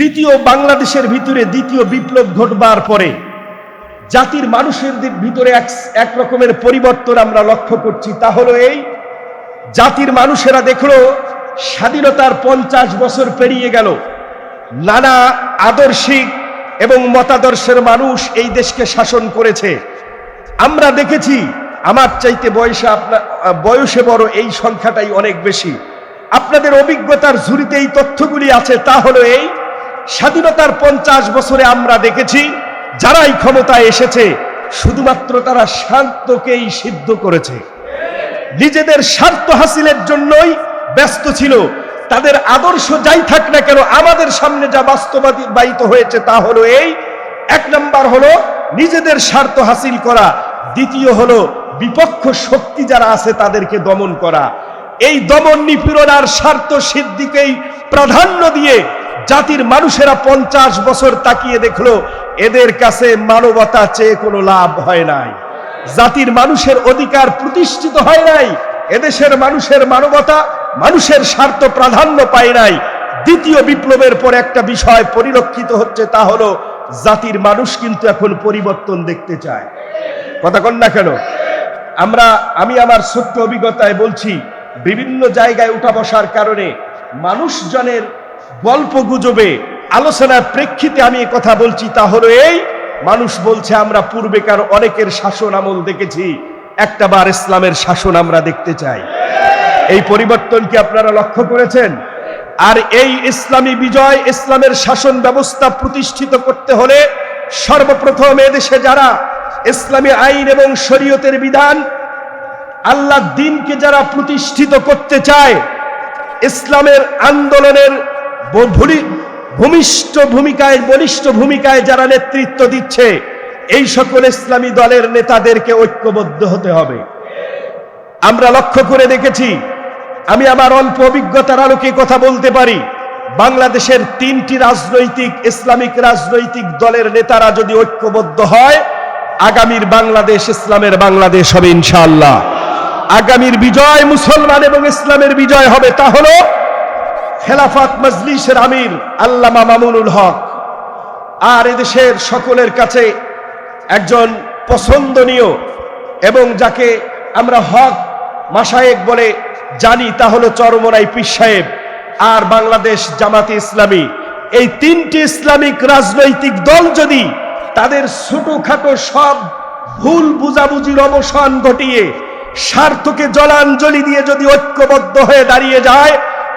দ্বিতীয় বাংলাদেশের ভিতরে দ্বিতীয় বিপ্লব ঘটবার পরে জাতির মানুষের ভিতরে এক এক রকমের পরিবর্তন আমরা লক্ষ্য করছি। তা হলো এই, জাতির মানুষেরা দেখল, স্বাধীনতার পঞ্চাশ বছর পেরিয়ে গেল। নানা আদর্শিক এবং মতাদর্শের মানুষ এই দেশকে শাসন করেছে। আমরা দেখেছি, আমার চাইতে বয়সে আপনার বয়সে বড় এই সংখ্যাটাই অনেক বেশি। আপনাদের অভিজ্ঞতার ঝুড়িতে এই তথ্যগুলি আছে। তা হলো এই স্বাধীনতার পঞ্চাশ বছরে আমরা দেখেছি, যারাই ক্ষমতায় এসেছে, শুধুমাত্র তারা শান্তকেই সিদ্ধ করেছে। নিজেদের স্বার্থ হাসিলের জন্যই ব্যস্ত ছিল। তাদের আদর্শ যাই থাক না কেন, আমাদের সামনে যা বাস্তবায়িত হয়েছে তা হলো এই। এক নাম্বার হলো, নিজেদের স্বার্থ হাসিল করা। দ্বিতীয় হলো, বিপক্ষ শক্তি যারা আছে তাদেরকে দমন করা। এই দমন নিপীড়ন আর স্বার্থ সিদ্ধিকেই প্রাধান্য দিয়ে জাতির মানুষেরা পঞ্চাশ বছর তাকিয়ে দেখল, এদের কাছে মানবতা চেয়ে কোনো লাভ হয় নাই। জাতির মানুষের অধিকার প্রতিষ্ঠিত হয় নাই, এদেশের মানুষের মানবতা, মানুষের স্বার্থ প্রাধান্য পায় নাই। দ্বিতীয় বিপ্লবের পর একটা বিষয় পরিলক্ষিত হচ্ছে, তা হলো জাতির মানুষ কিন্তু এখন পরিবর্তন দেখতে চায়। কথা কন না কেন? আমরা, আমি আমার ছোট্ট অভিজ্ঞতায় বলছি, বিভিন্ন জায়গায় উঠা বসার কারণে মানুষজনের গল্প গুজবে, আলোচনার প্রেক্ষিতে আমি কথা বলছি, তা হলো এই, মানুষ বলছে আমরা পূর্বেকার অনেকের শাসন আমল দেখেছি, একটা বার ইসলামের শাসন আমরা দেখতে চাই। এই পরিবর্তন কি আপনারা লক্ষ্য করেছেন? আর এই ইসলামী বিজয়, ইসলামের শাসন ব্যবস্থা প্রতিষ্ঠিত করতে হলে সর্বপ্রথম এদেশে যারা ইসলামী আইন এবং শরীয়তের বিধান আল্লাহ দিনকে যারা প্রতিষ্ঠিত করতে চায়, ইসলামের আন্দোলনের ভূমিষ্ঠ ভূমিকায়, বলিষ্ঠ ভূমিকায় যারা নেতৃত্ব দিচ্ছে, এই সকল ইসলামী দলের নেতাদেরকে ঐক্যবদ্ধ হতে হবে। আমরা লক্ষ্য করে দেখেছি, আমি আমার অল্প অভিজ্ঞতার আলোকে কথা বলতে পারি, বাংলাদেশের তিনটি রাজনৈতিক, ইসলামিক রাজনৈতিক দলের নেতারা যদি ঐক্যবদ্ধ হয়, আগামীর বাংলাদেশ ইসলামের বাংলাদেশ হবে ইনশাআল্লাহ। আগামীর বিজয় মুসলমান এবং ইসলামের বিজয় হবে, তা হলো খেলাফত মজলিসের আমির আল্লামা মামুনুল হক। আর এদেশের সকলের কাছে একজন পছন্দনীয় এবং যাকে আমরা হক মাসায়েক বলে জানি তা হলো চরমরাই পীর সাহেব আর বাংলাদেশ জামাতে ইসলামী। এই তিনটি ইসলামিক রাজনৈতিক দল যদি তাদের ছোটখাটো সব ভুল বুঝাবুঝির অবসান ঘটিয়ে স্বার্থকে জলাঞ্জলি দিয়ে যদি ঐক্যবদ্ধ হয়ে দাঁড়িয়ে যায়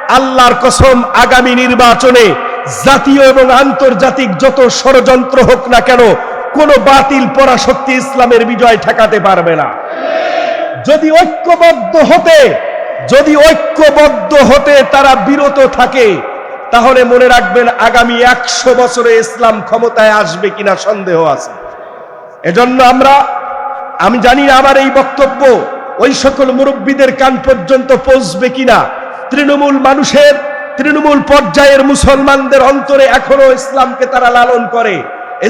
আল্লাহর কসম আগামী নির্বাচনে জাতীয় এবং আন্তর্জাতিক যত ষড়যন্ত্র হোক না কেন, কোন বাতিল পরাশক্তি ইসলামের বিজয় ঠেকাতে পারবে না। যদি ঐক্যবদ্ধ হতে, যদি ঐক্যবদ্ধ হতে তারা বিরত থাকে, তাহলে মনে রাখবেন আগামী একশো বছরে ইসলাম ক্ষমতায় আসবে কিনা সন্দেহ আছে। এজন্য আমরা, আমি জানি আমার এই বক্তব্য ওই সকল মুরব্বীদের কান পর্যন্ত পৌঁছবে কিনা তৃণমূল মানুষের, তৃণমূল পর্যায়ের মুসলমানদের অন্তরে এখনও ইসলামকে তারা লালন করে,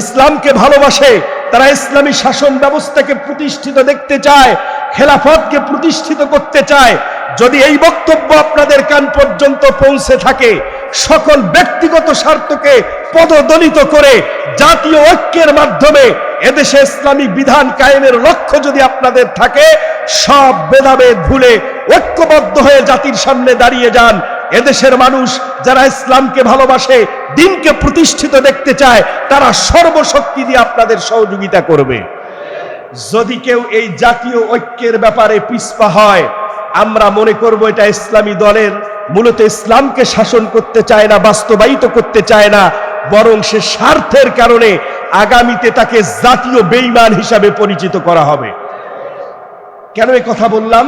ইসলামকে ভালোবাসে, তারা ইসলামী শাসন ব্যবস্থাকে প্রতিষ্ঠিত দেখতে চায়, খেলাফতকে প্রতিষ্ঠিত করতে চায়। যদি এই বক্তব্য আপনাদের কান পর্যন্ত পৌঁছে থাকে, সকল ব্যক্তিগত স্বার্থকে পদদলিত করে জাতীয় ঐক্যের মাধ্যমে এদেশে ইসলামী বিধান কায়েমের লক্ষ্য যদি আপনাদের থাকে, সব ভেদাভেদ ভুলে ঐক্যবদ্ধ হয়ে জাতির সামনে দাঁড়িয়ে যান। এদেশের মানুষ যারা ইসলামকে ভালোবাসে, দিনকে প্রতিষ্ঠিত দেখতে চায়, তারা সর্বশক্তি দিয়ে আপনাদের সহযোগিতা করবে। যদি কেউ এই জাতীয় ঐক্যের ব্যাপারে পিছপা হয়, আমরা মনে করব এটা ইসলামী দলের। মূলত ইসলামকে শাসন করতে চায় না, বাস্তবায়িত করতে চায় না, বরং সে স্বার্থের কারণে আগামীতে তাকে জাতীয় বেইমান হিসাবে পরিচিত করা হবে। কেন এই কথা বললাম?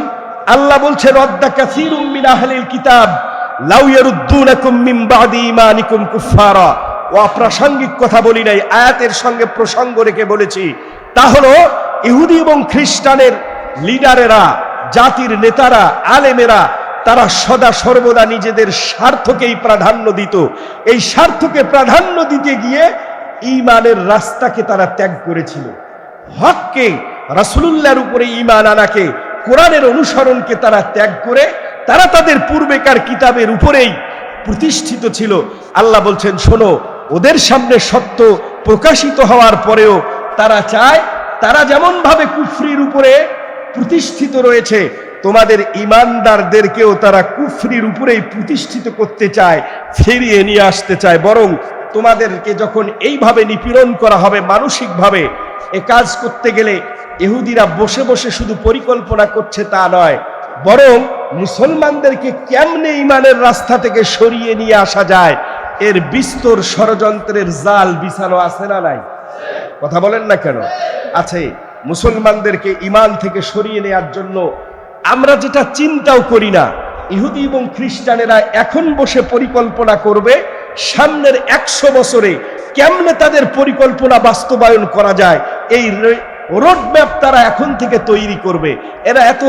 আল্লাহ বলছে রদ্দা কাসীরুম মিন আহলিল কিতাব, লাউ ইয়ারুদ্দুনাকুম মিন বাদি ঈমানিকুম কুফারা ও অপ্রাসঙ্গিক কথা বলি নাই, আয়াতের সঙ্গে প্রসঙ্গ রেখে বলেছি। তা হলো ইহুদি এবং খ্রিস্টানের লিডারেরা, জাতির নেতারা, আলেমেরা, তারা সদা সর্বদা নিজেদের স্বার্থকেই প্রাধান্য দিত। এই স্বার্থকে প্রাধান্য দিতে গিয়ে ইমানের রাস্তাকে তারা ত্যাগ করেছিল। হককে, রাসুলুল্লাহর উপরে ঈমান আনাকে কোরআনের অনুসরণকে তারা ত্যাগ করে, তারা তাদের পূর্বেকার কিতাবের উপরেই প্রতিষ্ঠিত ছিল। আল্লাহ বলছেন, শোনো, ওদের সামনে সত্য প্রকাশিত হওয়ার পরেও তারা চায়, তারা যেমন ভাবে কুফরির উপরে প্রতিষ্ঠিত রয়েছে, তোমাদের ইমানদারদেরকেও তারা কুফরির উপরেই প্রতিষ্ঠিত করতে চায়, ফিরিয়ে নিয়ে আসতে চায়। বরং তোমাদেরকে যখন এইভাবে নিপীড়ন করা হবে মানসিকভাবে, এ কাজ করতে গেলে ইহুদিরা বসে বসে শুধু পরিকল্পনা করছে তা নয়, বরং মুসলমানদেরকে কেমনে ইমানের রাস্তা থেকে সরিয়ে নিয়ে আসা যায়, এর বিস্তর ষড়যন্ত্রের জাল বিছানো আছে না নাই? কথা বলেন না কেন? আছে, মুসলমানদেরকে ইমান থেকে সরিয়ে নেওয়ার জন্য আমরা যেটা চিন্তাও করি না, ইহুদি এবং খ্রিস্টানেরা এখন বসে পরিকল্পনা করবে সামনের একশো বছরে কেমনে তাদের পরিকল্পনা বাস্তবায়ন করা যায়, এই রোড ম্যাপ তারা এখন থেকে তৈরি করবে। এরা এত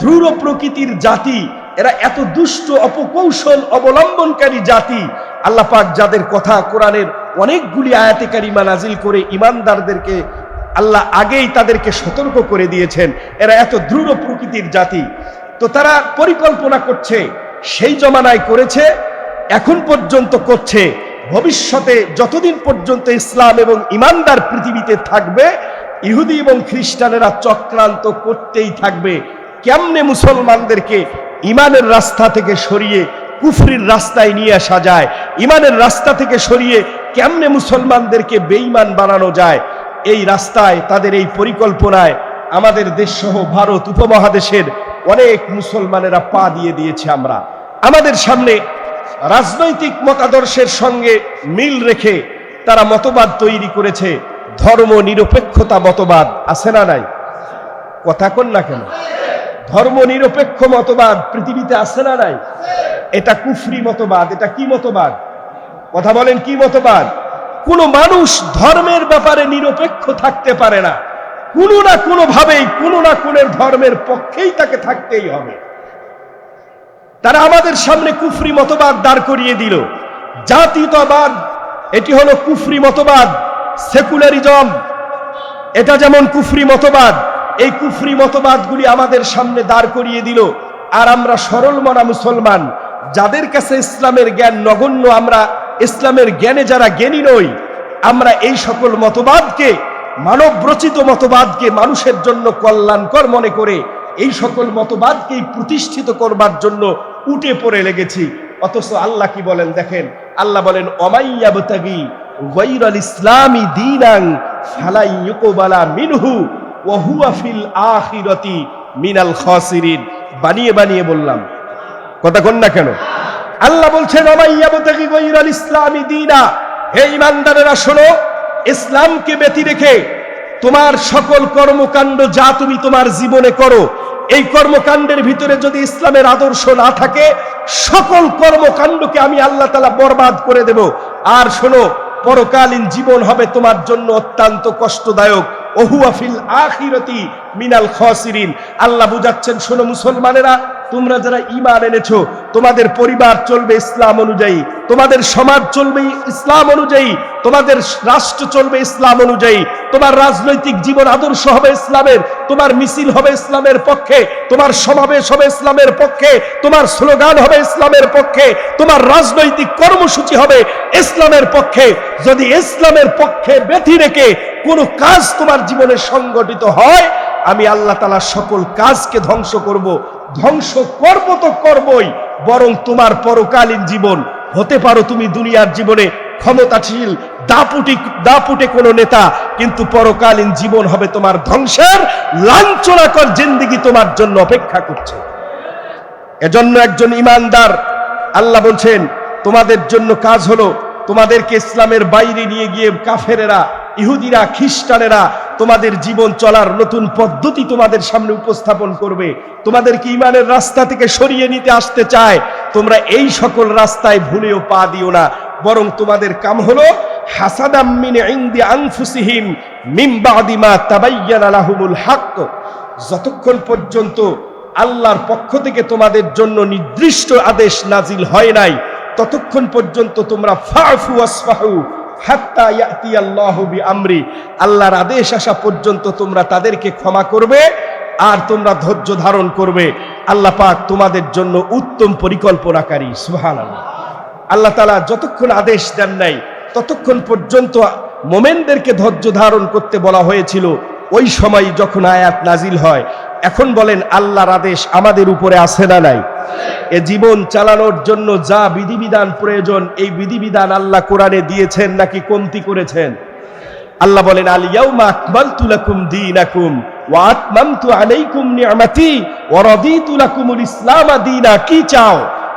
দৃঢ় প্রকৃতির জাতি, এরা এত দুষ্ট অপকৌশল অবলম্বনকারী জাতি। আল্লাহ পাক যাদের কথা কোরআনের অনেকগুলি আয়াতে কারিমা নাজিল করে ইমানদারদেরকে আল্লাহ আগেই তাদেরকে সতর্ক করে দিয়েছেন। এরা এত দৃঢ় প্রকৃতির জাতি। তো তারা পরিকল্পনা করছে, সেই জমানায় করেছে, এখন পর্যন্ত করছে। ভবিষ্যতে যতদিন পর্যন্ত ইসলাম এবং ইমানদার পৃথিবীতে থাকবে ইহুদি এবং খ্রিস্টানেরা চক্রান্ত করতেই থাকবে। কেমনে মুসলমানদেরকে ইমানের রাস্তা থেকে সরিয়ে কুফরির রাস্তায় নিয়ে আসা যায়? ইমানের রাস্তা থেকে সরিয়ে কেমনে মুসলমানদেরকে বেঈমান বানানো যায়? এই রাস্তায়, তাদের এই পরিকল্পনায় আমাদের দেশ সহ ভারত উপমহাদেশের অনেক মুসলমানেরা পা দিয়ে দিয়েছে আমরা। আমাদের সামনে রাজনৈতিক মতাদর্শের সঙ্গে মিল রেখে তারা মতবাদ তৈরি করেছে। ধর্ম নিরপেক্ষতা মতবাদ আছে না নাই? কথা কন না কেন? ধর্ম নিরপেক্ষ মতবাদ পৃথিবীতে আছে না নাই? এটা কুফরি মতবাদ, এটা কি মতবাদ? কথা বলেন, কি মতবাদ? কোন মানুষ ধর্মের ব্যাপারে নিরপেক্ষ থাকতে পারে না। কোনো না কোনো ভাবেই কোনো না কোনের ধর্মের পক্ষেই তাকে থাকতেই হবে। তারা আমাদের সামনে কুফরি মতবাদ দাঁড় করিয়ে দিল। জাতীয়তাবাদ, এটি হলো কুফরি মতবাদ। সেকুলারিজম। এটা যেমন কুফরি মতবাদ, এই কুফরি মতবাদগুলি আমাদের সামনে দাঁড় করিয়ে দিল। আর আমরা সরল মনা মুসলমান, যাদের কাছে ইসলামের জ্ঞান নগণ্য, আমরা ইসলামের জ্ঞানে যারা জ্ঞানী নই, আমরা এই সকল মতবাদকে মানব রচিত মতবাদকে মানুষের জন্য কল্যাণকর মনে করে, এই সকল মতবাদকেই প্রতিষ্ঠিত করবার জন্য উঠে পড়ে লেগেছি। অথচ আল্লাহ কি বলেন দেখেন? আল্লাহ বলেন, অমাইয়াবতাগি গৈরাল ইসলামী দিনাং ফালাই ইউকবালা মিনহু ওহুয়া ফিল আখিরতি মিনাল খাসিরিন। বানিয়ে বানিয়ে বললাম। কথা কন না কেন? আল্লাহ বলছেন অমাইয়াবতাগি গৈরাল ইসলামী দিনা। হে ইমানদারেরা শোনো, ইসলামকে ব্যতি রেখে তোমার সকল কর্মকাণ্ড যা তুমি তোমার জীবনে করো, এই কর্মকাণ্ডের ভিতরে যদি ইসলামের আদর্শ না থাকে, সকল কর্মকাণ্ডকে আমি আল্লাহ তালা বরবাদ করে দেব। আর শোনো পরকালীন জীবন হবে তোমার জন্য অত্যন্ত কষ্টদায়ক। ওহুয়াফিল আখিরতি মিনাল খসিরিন। আল্লাহ বুঝাচ্ছেন, শোনো মুসলমানেরা তোমরা যারা ইমান এনেছো, তোমাদের পরিবার চলবে ইসলাম অনুযায়ী, তোমাদের সমাজ চলবে ইসলাম অনুযায়ী, তোমাদের রাষ্ট্র চলবে ইসলাম অনুযায়ী, তোমার রাজনৈতিক জীবন আদর্শ হবে ইসলামের, তোমার মিছিল হবে ইসলামের পক্ষে, তোমার সমাবেশ হবে ইসলামের পক্ষে, তোমার স্লোগান হবে ইসলামের পক্ষে, তোমার রাজনৈতিক কর্মসূচি হবে ইসলামের পক্ষে। যদি ইসলামের পক্ষে ব্যথি রেখে কোনো কাজ তোমার জীবনে সংগঠিত হয়, আমি আল্লাহ তালা সকল কাজকে ধ্বংস করব। ধ্বংস করব তো করবই, বরং তোমার পরকালীন জীবন হতে পারো তুমি দুনিয়ার জীবনে ক্ষমতাশীল, দাপুটি, দাপুটে কোনো নেতা, কিন্তু পরকালীন জীবন হবে তোমার ধ্বংসের লাঞ্ছনাকর জিন্দিগি তোমার জন্য অপেক্ষা করছে। এজন্য একজন ইমানদার, আল্লাহ বলছেন, তোমাদের জন্য কাজ হলো তোমাদেরকে ইসলামের বাইরে নিয়ে গিয়ে কাফেরেরা ইহুদিরা, খ্রিস্টানেরা তোমাদের জীবন চলার নতুন পদ্ধতি তোমাদের সামনে উপস্থাপন করবে। তোমাদেরকে ইমানের রাস্তা থেকে সরিয়ে নিতে আসতে চায়? তোমরা এই সকল রাস্তায় ভুলেও পা দিও না। বরং তোমাদের কাম হলো যতক্ষণ পর্যন্ত আল্লাহর পক্ষ থেকে তোমাদের জন্য নির্দিষ্ট আদেশ নাজিল হয় নাই, ততক্ষণ পর্যন্ত তোমরা ফাফু আসফাহু বিআমরি। আল্লাহর আদেশ আসা পর্যন্ত তোমরা তাদেরকে ক্ষমা করবে আর তোমরা ধৈর্য ধারণ করবে। আল্লাহ পাক তোমাদের জন্য উত্তম পরিকল্পনাকারী, সুবহানাল্লাহ। আল্লাহ তালা যতক্ষণ আদেশ দেন নাই, ততক্ষণ পর্যন্ত মোমেনদেরকে ধৈর্য ধারণ করতে বলা হয়েছিল। ওই সময় যখন আয়াত নাজিল হয়, এখন বলেন, আল্লাহর আদেশ আমাদের উপরে আসে না নাই? এ জীবন চালানোর জন্য যা বিধিবিধান প্রয়োজন, এই বিধিবিধান আল্লাহ কোরআনে দিয়েছেন নাকি কমতি করেছেন? আল্লাহ বলেন আল ইয়াউমা আকমালতু লাকুম দীনাকুম ওয়া আতমামতু আলাইকুম নিয়ামাতি ইসলাম দীনা। কি চাও?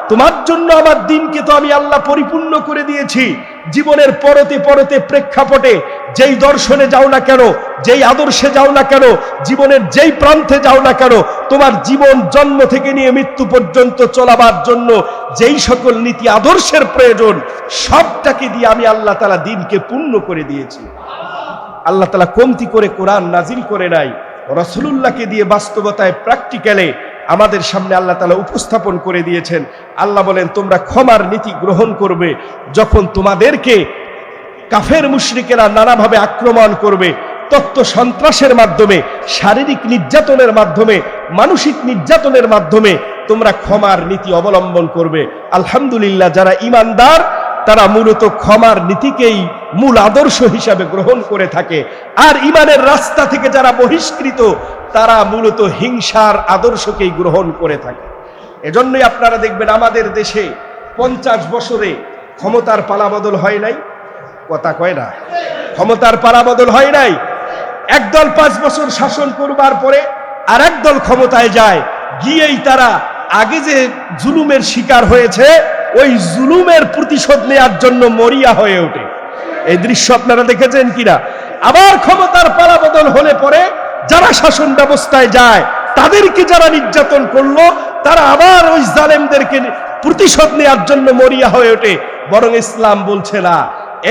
তোমার জন্য আমার দিনকে তো আমি আল্লাহ পরিপূর্ণ করে দিয়েছি। জীবনের পরতে পরতে প্রেক্ষাপটে যেই দর্শনে যাও না কেন, যেই আদর্শে যাও না কেন, জীবনের যেই প্রান্তে যাও না কেন, তোমার জীবন জন্ম থেকে নিয়ে মৃত্যু পর্যন্ত চলাবার জন্য যেই সকল নীতি আদর্শের প্রয়োজন, সবটাকে দিয়ে আমি আল্লাহ তালা দিনকে পূর্ণ করে দিয়েছি। আল্লাহ তালা কমতি করে কোরআন নাজিল করে নাই, রসুলুল্লাহকে দিয়ে বাস্তবতায় প্র্যাকটিক্যালে আমাদের সামনে আল্লাহ তালা উপস্থাপন করে দিয়েছেন। আল্লাহ বলেন, তোমরা ক্ষমার নীতি গ্রহণ করবে, যখন তোমাদেরকে কাফের মুশরিকেরা নানাভাবে আক্রমণ করবে, তত্ত্ব সন্ত্রাসের মাধ্যমে, শারীরিক নির্যাতনের মাধ্যমে, মানসিক নির্যাতনের মাধ্যমে তোমরা ক্ষমার নীতি অবলম্বন করবে। আলহামদুলিল্লাহ, যারা ইমানদার তারা মূলত ক্ষমার নীতিকেই মূল আদর্শ হিসাবে গ্রহণ করে থাকে। আর ইমানের রাস্তা থেকে যারা বহিষ্কৃত, তারা মূলত হিংসার আদর্শকেই গ্রহণ করে থাকে। এজন্যই আপনারা দেখবেন আমাদের দেশে পঞ্চাশ বছরে ক্ষমতার পালাবদল হয় নাই। কথা কয় না। ক্ষমতার পালাবদল হয় নাই। একদল পাঁচ বছর শাসন করবার পরে আর একদল ক্ষমতায় যায়। গিয়েই তারা আগে যে জুলুমের শিকার হয়েছে ওই জুলুমের প্রতিশোধ নেয়ার জন্য মরিয়া হয়ে ওঠে। এই দৃশ্য আপনারা দেখেছেন কিনা? আবার ক্ষমতার পালাবদল হলে পরে যারা শাসন ব্যবস্থায় যায়, তাদেরকে যারা নির্যাতন করল, তারা আবার ওই জালেমদেরকে প্রতিশোধ নেওয়ার জন্য মরিয়া হয়ে ওঠে। বরং ইসলাম বলছে না,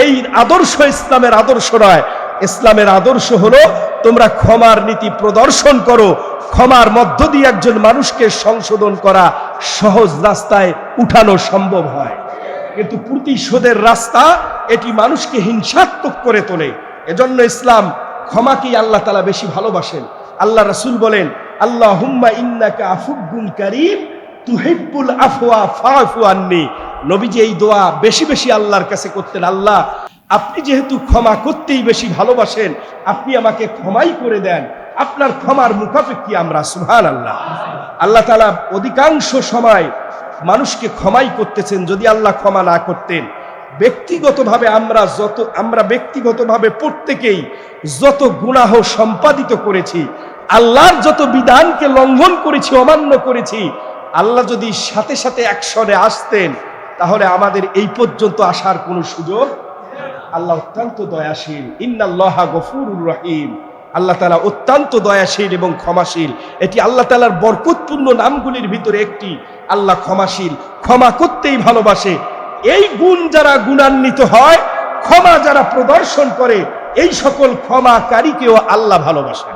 এই আদর্শ ইসলামের আদর্শ নয়। ইসলামের আদর্শ হলো, তোমরা ক্ষমার নীতি প্রদর্শন করো, ক্ষমার মধ্য দিয়ে একজন মানুষকে সংশোধন করা সহজ রাস্তায় উঠানো সম্ভব হয়। কিন্তু প্রতিশোধের রাস্তা এটি মানুষকে হিংসাত্মক করে তোলে। এজন্য ইসলাম ক্ষমাকেই আল্লাহ তালা বেশি ভালোবাসেন। আল্লাহ রসুল বলেন আল্লাহ হুম্মা ইন্নাকা আফুগুল করিম, তুহিব্বুল আফওয়া ফাফু আননি। নবীজি এই দোয়া বেশি বেশি আল্লাহর কাছে করতেন, আল্লাহ, আপনি যেহেতু ক্ষমা করতেই বেশি ভালোবাসেন, আপনি আমাকে ক্ষমাই করে দেন। আপনার ক্ষমার মুখাপেক্ষি আমরা সুহান আল্লাহ আল্লাহ তালা অধিকাংশ সময় মানুষকে ক্ষমাই করতেছেন, যদি আল্লাহ ক্ষমা না করতেন। ব্যক্তিগতভাবে আমরা যত, আমরা ব্যক্তিগতভাবে প্রত্যেকেই যত গুনাহ সম্পাদিত করেছি, আল্লাহর যত বিধানকে লঙ্ঘন করেছি, অমান্য করেছি, আল্লাহ যদি সাথে সাথে একসরে আসতেন, তাহলে আমাদের এই পর্যন্ত আসার কোনো সুযোগ আল্লাহ অত্যন্ত দয়াশীল। ইন্নাল্লাহ গফুরুর রহিম। আল্লাহ তালা অত্যন্ত দয়াশীল এবং ক্ষমাশীল। এটি আল্লাহ তালার বরকতপূর্ণ নামগুলির ভিতরে একটি। আল্লাহ ক্ষমাশীল, ক্ষমা করতেই ভালোবাসে। এই গুণ যারা গুণান্বিত হয়, ক্ষমা যারা প্রদর্শন করে, এই সকল ক্ষমাকারীকেও আল্লাহ ভালোবাসেন।